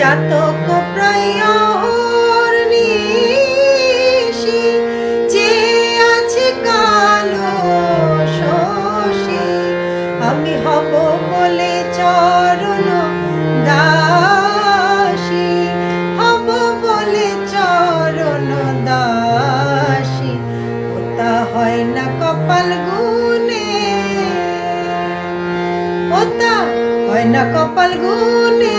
চাতক প্রায়র নিশি, যে আছে কালো শশী, আমি হব বলে চরণ দাসী, হব বলে চরণ দাসী ওটা হয় না কপাল গুনে ওটা হয় না কপাল গুনে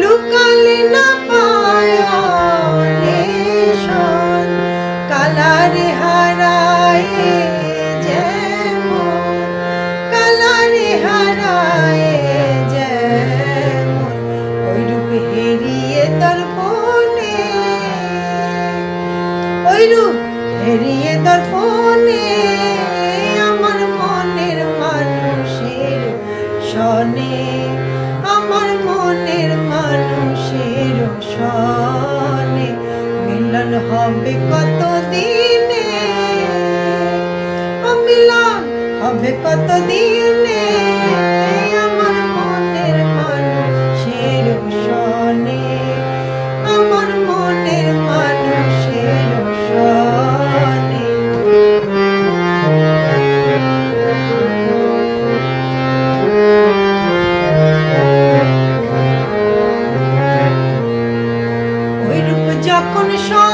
লুকালে না পায় নেশন। কালারে হারায় যেমন হারায় দর্পণে ওই হবে কত দিনে ও মিলন হবে কত দিনে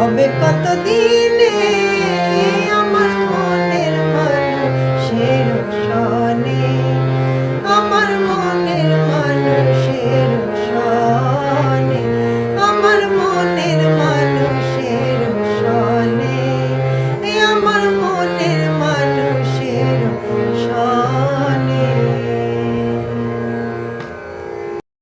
হবে কতদিনে?